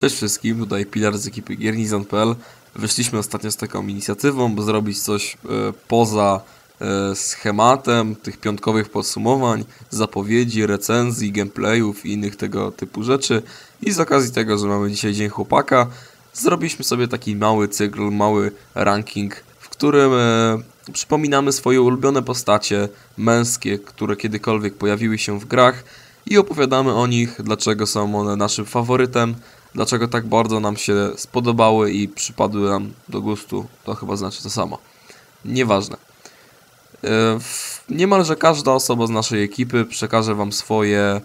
Cześć wszystkim, tutaj Pilar z ekipy Giernizon.pl. Wyszliśmy ostatnio z taką inicjatywą, by zrobić coś e, poza e, schematem tych piątkowych podsumowań, zapowiedzi, recenzji, gameplayów i innych tego typu rzeczy. I z okazji tego, że mamy dzisiaj Dzień Chłopaka, zrobiliśmy sobie taki mały cykl, mały ranking, w którym e, przypominamy swoje ulubione postacie męskie, które kiedykolwiek pojawiły się w grach i opowiadamy o nich, dlaczego są one naszym faworytem, dlaczego tak bardzo nam się spodobały i przypadły nam do gustu, to chyba znaczy to samo. Nieważne. E, Niemalże każda osoba z naszej ekipy przekaże Wam swoje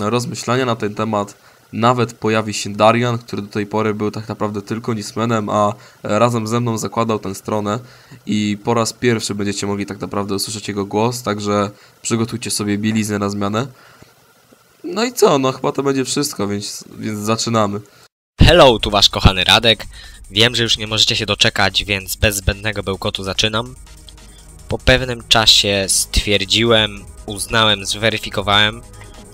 rozmyślania na ten temat. Nawet pojawi się Darian, który do tej pory był tak naprawdę tylko Nismanem, a razem ze mną zakładał tę stronę i po raz pierwszy będziecie mogli tak naprawdę usłyszeć jego głos, także przygotujcie sobie bieliznę na zmianę. No i co, no chyba to będzie wszystko, więc, więc zaczynamy. Hello, tu wasz kochany Radek. Wiem, że już nie możecie się doczekać, więc bez zbędnego bełkotu zaczynam. Po pewnym czasie stwierdziłem, uznałem, zweryfikowałem,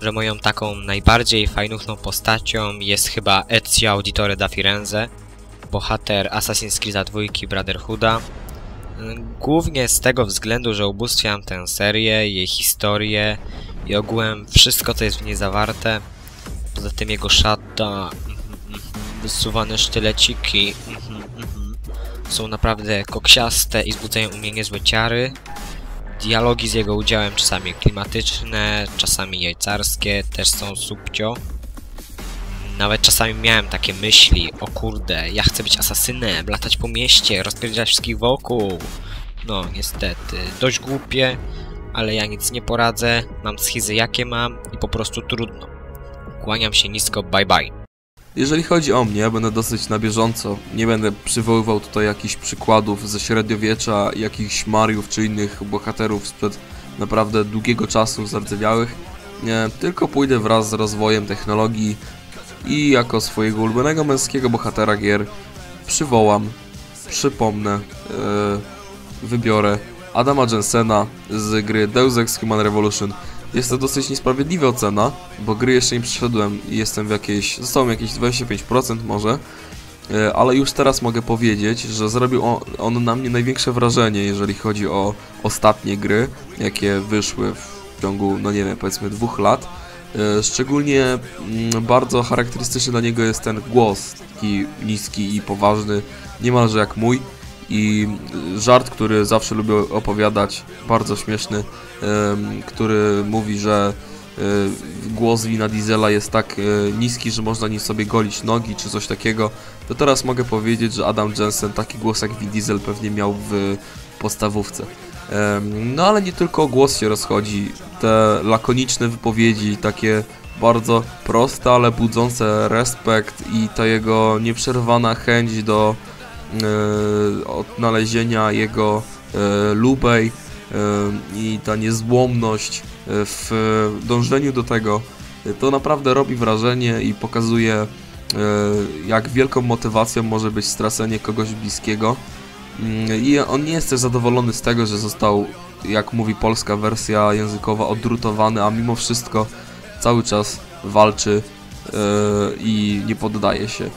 że moją taką najbardziej fajnuchną postacią jest chyba Ezio Auditore da Firenze, bohater Assassin's Creed 2 Brotherhooda. Głównie z tego względu, że ubóstwiam tę serię, jej historię i ogółem wszystko, co jest w niej zawarte. Poza tym jego szata, wysuwane sztyleciki są naprawdę koksiaste i wzbudzają u mnie niezłe ciary. Dialogi z jego udziałem czasami klimatyczne, czasami jajcarskie, też są subcio. Nawet czasami miałem takie myśli, o kurde, ja chcę być asasynem, latać po mieście, rozpierdziać wszystkich wokół. No, niestety, dość głupie, ale ja nic nie poradzę, mam schizy jakie mam i po prostu trudno. Kłaniam się nisko, bye bye. Jeżeli chodzi o mnie, będę dosyć na bieżąco. Nie będę przywoływał tutaj jakichś przykładów ze średniowiecza, jakichś Mariów czy innych bohaterów sprzed naprawdę długiego czasu zardzewiałych. Nie, tylko pójdę wraz z rozwojem technologii i jako swojego ulubionego męskiego bohatera gier przywołam, przypomnę, yy, wybiorę Adama Jensena z gry Deus Ex Human Revolution. Jest to dosyć niesprawiedliwa ocena, bo gry jeszcze nie przeszedłem i jestem w jakiejś, zostało mi jakieś 25% może, E, ale już teraz mogę powiedzieć, że zrobił on, on na mnie największe wrażenie, jeżeli chodzi o ostatnie gry, jakie wyszły w ciągu, no nie wiem, powiedzmy dwóch lat. E, Szczególnie mm, bardzo charakterystyczny dla niego jest ten głos, taki niski i poważny, niemalże jak mój. I żart, który zawsze lubię opowiadać, bardzo śmieszny, który mówi, że y, głos Wina Diesela jest tak y, niski, że można nim sobie golić nogi czy coś takiego, to teraz mogę powiedzieć, że Adam Jensen taki głos jak Vin Diesel pewnie miał w podstawówce. No ale nie tylko o głos się rozchodzi, te lakoniczne wypowiedzi, takie bardzo proste, ale budzące respekt i ta jego nieprzerwana chęć do e, odnalezienia jego e, lubej e, i ta niezłomność e, w dążeniu do tego, e, to naprawdę robi wrażenie i pokazuje e, jak wielką motywacją może być stracenie kogoś bliskiego. Mm, I on nie jest też zadowolony z tego, że został, jak mówi polska wersja językowa, odrutowany, a mimo wszystko cały czas walczy e, i nie poddaje się.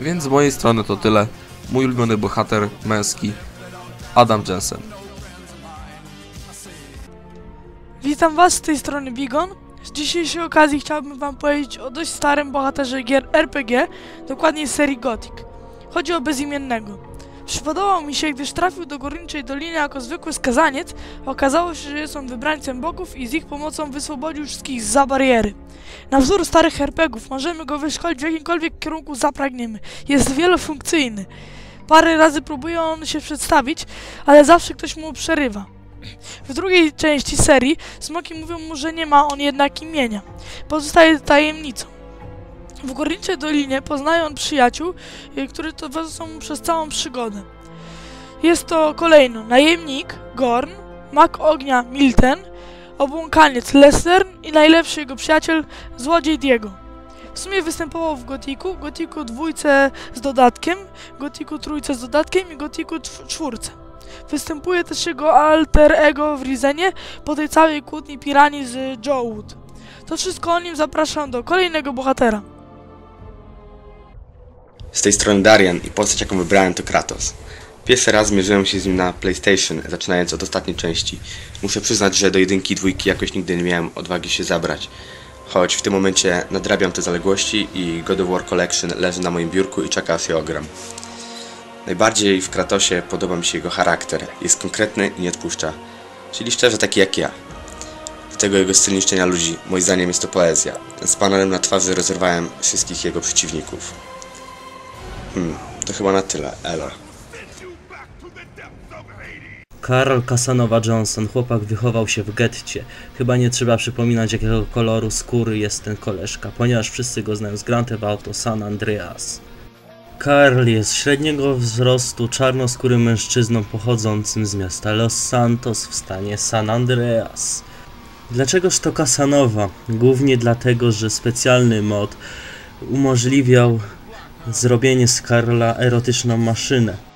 Więc z mojej strony to tyle. Mój ulubiony bohater męski Adam Jensen. Witam Was z tej strony Bigon. Z dzisiejszej okazji chciałbym Wam powiedzieć o dość starym bohaterze gier RPG, dokładniej z serii Gothic. Chodzi o bezimiennego. Przypodobał mi się, gdyż trafił do Górniczej Doliny jako zwykły skazaniec, okazało się, że jest on wybrańcem bogów i z ich pomocą wyswobodził wszystkich za bariery. Na wzór starych herpegów możemy go wyszkolić w jakimkolwiek kierunku zapragniemy. Jest wielofunkcyjny. Parę razy próbuje on się przedstawić, ale zawsze ktoś mu przerywa. W drugiej części serii smoki mówią mu, że nie ma on jednak imienia. Pozostaje tajemnicą. W Górniczej Dolinie poznaje on przyjaciół, y, którzy towarzyszą mu przez całą przygodę. Jest to kolejno najemnik Gorn, mak ognia Milten, obłąkaniec Lestern i najlepszy jego przyjaciel złodziej Diego. W sumie występował w Gotiku, Gotiku dwójce z dodatkiem, Gotiku trójce z dodatkiem i Gotiku czw- czwórce. Występuje też jego alter ego w Rizenie po tej całej kłótni piranii z Joe Wood. To wszystko o nim zapraszam do kolejnego bohatera. Z tej strony Darian i postać jaką wybrałem to Kratos. Pierwszy raz zmierzyłem się z nim na PlayStation, zaczynając od ostatniej części. Muszę przyznać, że do jedynki i dwójki jakoś nigdy nie miałem odwagi się zabrać. Choć w tym momencie nadrabiam te zaległości i God of War Collection leży na moim biurku i czeka aż je ogram. Najbardziej w Kratosie podoba mi się jego charakter. Jest konkretny i nie odpuszcza. Czyli szczerze taki jak ja. Do tego jego styl niszczenia ludzi. Moim zdaniem jest to poezja. Z panelem na twarzy rozerwałem wszystkich jego przeciwników. Hmm, to chyba na tyle, Elo. Karl Casanova Johnson, chłopak wychował się w getcie. Chyba nie trzeba przypominać jakiego koloru skóry jest ten koleżka, ponieważ wszyscy go znają z Grand Theft Auto San Andreas. Karl jest średniego wzrostu, czarnoskórym mężczyzną pochodzącym z miasta Los Santos w stanie San Andreas. Dlaczegoż to Casanova? Głównie dlatego, że specjalny mod umożliwiał zrobienie z Karla erotyczną maszynę.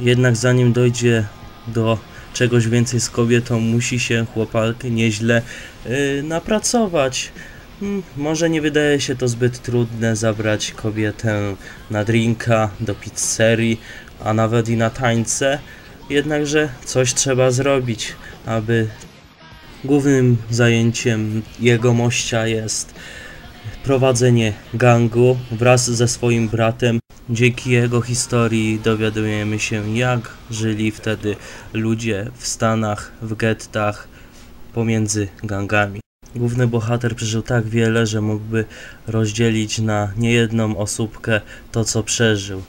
Jednak zanim dojdzie do czegoś więcej z kobietą, musi się chłopak nieźle yy, napracować. Mm, Może nie wydaje się to zbyt trudne zabrać kobietę na drinka, do pizzerii, a nawet i na tańce. Jednakże coś trzeba zrobić, aby głównym zajęciem jego mościa jest prowadzenie gangu wraz ze swoim bratem. Dzięki jego historii dowiadujemy się, jak żyli wtedy ludzie w Stanach, w gettach, pomiędzy gangami. Główny bohater przeżył tak wiele, że mógłby rozdzielić na niejedną osóbkę to, co przeżył.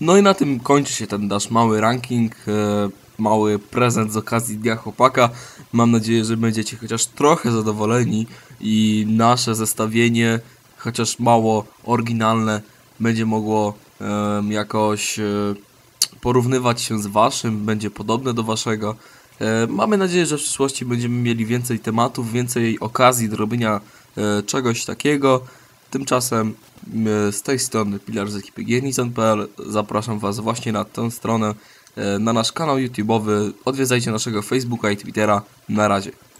No i na tym kończy się ten nasz mały ranking, e, mały prezent z okazji Dnia Chłopaka. Mam nadzieję, że będziecie chociaż trochę zadowoleni i nasze zestawienie, chociaż mało oryginalne, będzie mogło jakoś e, porównywać się z waszym, będzie podobne do waszego. E, Mamy nadzieję, że w przyszłości będziemy mieli więcej tematów, więcej okazji do robienia e, czegoś takiego. Tymczasem z tej strony Pilar z ekipy Giernizon.pl zapraszam Was właśnie na tę stronę, na nasz kanał YouTube'owy. Odwiedzajcie naszego Facebooka i Twittera. Na razie.